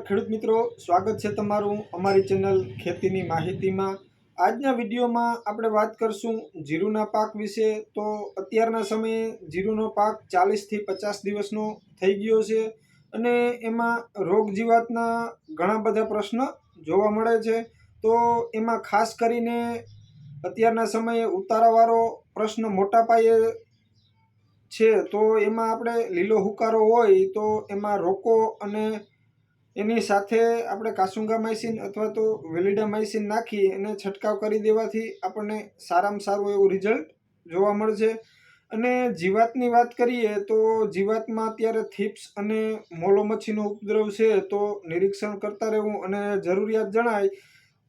ખેડૂત મિત્રો. સ્વાગત છે તમારું અમારી ચેનલ ખેતીની માહિતીમાં. આજના વિડીયોમાં આપણે વાત કરશું જીરુના પાક વિશે. તો અત્યારના સમયે જીરુનો પાક ચાલીસથી પચાસ દિવસનો થઈ ગયો છે અને એમાં રોગ જીવાતના ઘણા બધા પ્રશ્ન જોવા મળે છે. તો એમાં ખાસ કરીને અત્યારના સમયે ઉતારાવાળો પ્રશ્ન મોટા પાયે છે. તો એમાં આપણે લીલો હુકારો હોય તો એમાં રોકો અને એની સાથે આપણે કાસુંગામાઇસિન અથવા તો વેલિડામાઇસિન નાખી અને છંટકાવ કરી દેવાથી આપણને સારામાં સારું એવું રિઝલ્ટ જોવા મળશે. અને જીવાતની વાત કરીએ તો જીવાતમાં અત્યારે થીપ્સ અને મોલો મચ્છીનો ઉપદ્રવ છે તો નિરીક્ષણ કરતા રહેવું અને જરૂરિયાત જણાય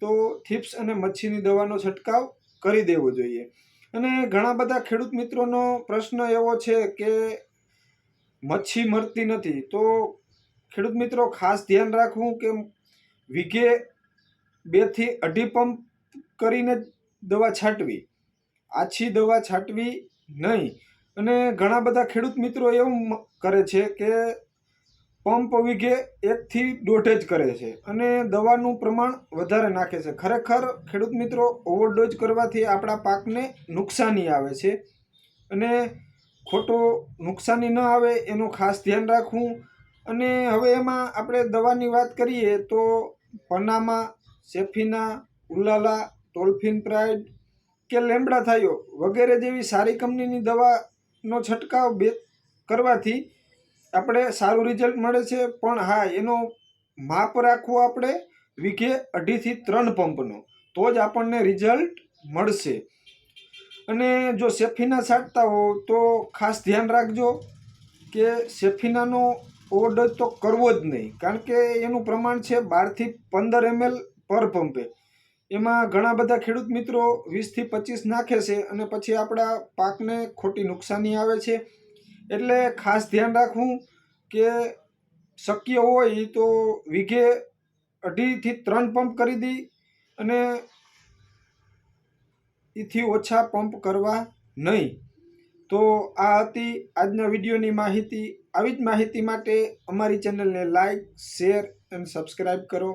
તો થીપ્સ અને મચ્છીની દવાનો છંટકાવ કરી દેવો જોઈએ. અને ઘણા બધા ખેડૂત મિત્રોનો પ્રશ્ન એવો છે કે મચ્છી મરતી નથી તો ખેડૂત મિત્રો, ખાસ ધ્યાન રાખવું કે વીઘે બેથી અઢી પંપ કરીને દવા છાંટવી. આછી દવા છાંટવી નહીં. અને ઘણા બધા ખેડૂત મિત્રો એવું કરે છે કે પંપ વીઘે એકથી દોઢ જ કરે છે અને દવાનું પ્રમાણ વધારે નાખે છે. ખરેખર ખેડૂત મિત્રો, ઓવરડોઝ કરવાથી આપણા પાકને નુકસાની આવે છે. અને ખોટો નુકસાની ન આવે એનું ખાસ ધ્યાન રાખવું અને હવે એમાં આપણે દવાની વાત કરીએ તો પનામા સેફિના ઉલાલા ટોલ્ફિન પ્રાઇડ કે લેમડા થાયો વગેરે જેવી સારી કંપનીની દવાનો છંટકાવ બે કરવાથી આપણે સારું રિઝલ્ટ મળે છે. પણ હા, એનો માપ રાખવો આપણે વીઘે અઢીથી ત્રણ પંપનો. તો જ આપણને રિઝલ્ટ મળશે. અને જો સેફિના છાંટતા હો તો ખાસ ધ્યાન રાખજો કે સેફિનાનો ઓવરડોઝ તો કરવો જ નહીં. કારણ કે એનું પ્રમાણ છે બારથી પંદર એમએલ પર પંપે. એમાં ઘણા બધા ખેડૂત મિત્રો વીસથી પચીસ નાખે છે અને પછી આપણા પાકને ખોટી નુકસાની આવે છે. એટલે ખાસ ધ્યાન રાખવું કે શક્ય હોય તો વીઘે અઢીથી ત્રણ પંપ કરી દઈ અને એથી ઓછા પંપ કરવા નહીં. તો આ હતી આજના વિડીયોની માહિતી. આવી જ માહિતી માટે અમારી ચેનલને લાઈક શેર અને સબસ્ક્રાઈબ કરો.